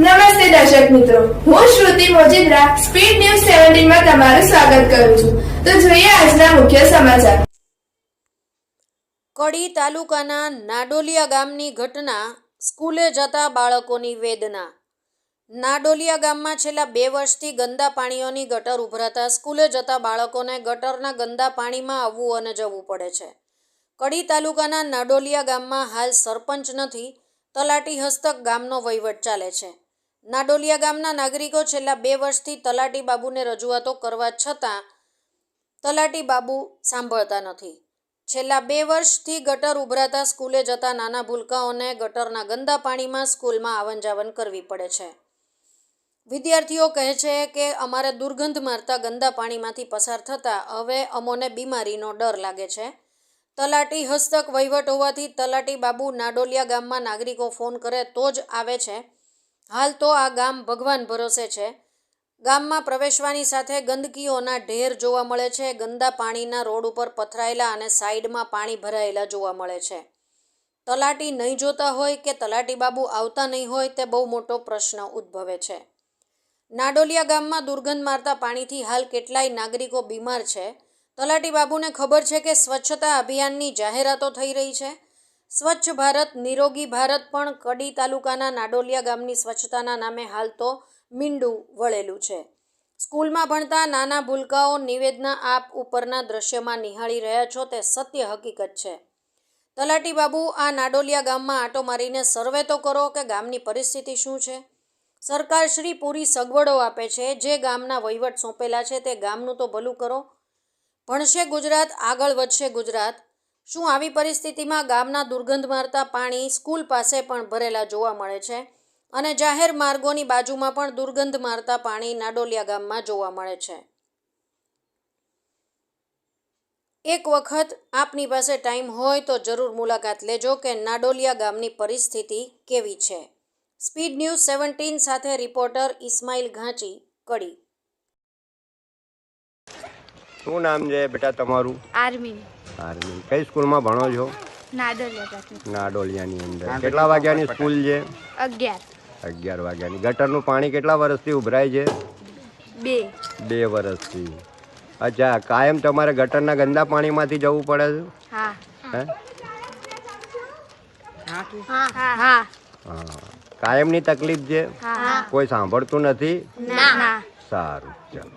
નમસ્તે દર્શક મિત્રો. હું શ્રુતિ મોજીદ્રા, સ્પીડ ન્યૂઝ સેવન્ટીનમાં તમારું સ્વાગત કરું છું. તો જોઈએ આજના મુખ્ય સમાચાર. કડી તાલુકાના નાડોલિયા ગામની ઘટના, સ્કૂલે જતા બાળકોની વેદના. નાડોલિયા ગામમાં છેલ્લા બે વર્ષથી ગંદા પાણીઓની ગટર ઉભરાતા સ્કૂલે જતા બાળકોને ગટરના ગંદા પાણીમાં આવવું અને જવું પડે છે. કડી તાલુકાના નાડોલિયા ગામમાં હાલ સરપંચ નથી, તલાટી હસ્તક ગામનો વહીવટ ચાલે છે. નાડોલિયા ગામના નાગરિકો છેલ્લા બે વર્ષથી તલાટી બાબુને રજૂઆતો કરવા છતાં તલાટી બાબુ સાંભળતા નથી. છેલ્લા બે વર્ષથી ગટર ઉભરાતા સ્કૂલે જતા નાના ભૂલકાઓને ગટરના ગંદા પાણીમાં સ્કૂલમાં આવન જાવન કરવી પડે છે. વિદ્યાર્થીઓ કહે છે કે, અમારે દુર્ગંધ મારતા ગંદા પાણીમાંથી પસાર થતાં હવે અમોને બીમારીનો ડર લાગે છે. તલાટી હસ્તક વહીવટ હોવાથી તલાટી બાબુ નાડોલિયા ગામમાં નાગરિકો ફોન કરે તો જ આવે છે. હાલ તો આ ગામ ભગવાન ભરોસે છે. ગામમાં પ્રવેશવાની સાથે ગંદકીઓના ઢેર જોવા મળે છે. ગંદા પાણીના રોડ ઉપર પથરાયેલા અને સાઈડમાં પાણી ભરાયેલા જોવા મળે છે. તલાટી નહીં જોતા હોય કે તલાટી બાબુ આવતા નહીં હોય તે બહુ મોટો પ્રશ્ન ઉદ્ભવે છે. નાડોલિયા ગામમાં દુર્ગંધ મારતા પાણીથી હાલ કેટલાય નાગરિકો બીમાર છે. તલાટી બાબુને ખબર છે કે સ્વચ્છતા અભિયાનની જાહેરાતો થઈ રહી છે. સ્વચ્છ ભારત, નિરોગી ભારત પણ કડી તાલુકાના નાડોલિયા ગામની સ્વચ્છતાના નામે હાલ તો મીંડું વળેલું છે. સ્કૂલમાં ભણતા નાના ભૂલકાઓ નિવેદના આપ ઉપરના દ્રશ્યમાં નિહાળી રહ્યા છો તે સત્ય હકીકત છે. તલાટી બાબુ, આ નાડોલિયા ગામમાં આંટો મારીને સર્વે તો કરો કે ગામની પરિસ્થિતિ શું છે? સરકાર શ્રી પૂરી સગવડો આપે છે, જે ગામના વહીવટ સોંપેલા છે તે ગામનું તો ભલું કરો. ભણશે ગુજરાત, આગળ વધશે ગુજરાત. શું આવી પરિસ્થિતિમાં ગામના દુર્ગંધ મારતા પાણી સ્કૂલ પાસે પણ ભરેલા જોવા મળે છે? અને જાહેર માર્ગોની બાજુમાં પણ દુર્ગંધ મારતા પાણી નાડોલિયા ગામમાં જોવા મળે છે. એક વખત આપની પાસે ટાઈમ હોય તો જરૂર મુલાકાત લેજો કે નાડોલિયા ગામની પરિસ્થિતિ કેવી છે? સ્પીડ ન્યૂઝ સેવન્ટીન સાથે રિપોર્ટર ઇસ્માઇલ ઘાંચી, કડી. શું નામ છે બેટા તમારું? આર્મી. આર્મી. કઈ સ્કૂલમાં ભણો છો? નાડોલિયાની અંદર. કેટલા વાગ્યાની સ્કૂલ છે? અગિયાર. અગિયાર વાગ્યાની. ગટરનું પાણી કેટલા વર્ષથી ઉભરાય છે? બે. બે વર્ષથી. અચ્છા કાયમ તમારે ગટરના ગંદા પાણીમાંથી જવું પડે છે? હે. હા? હા હા. કાયમની તકલીફ છે? કોઈ સાંભળતું નથી? સારું ચાલો.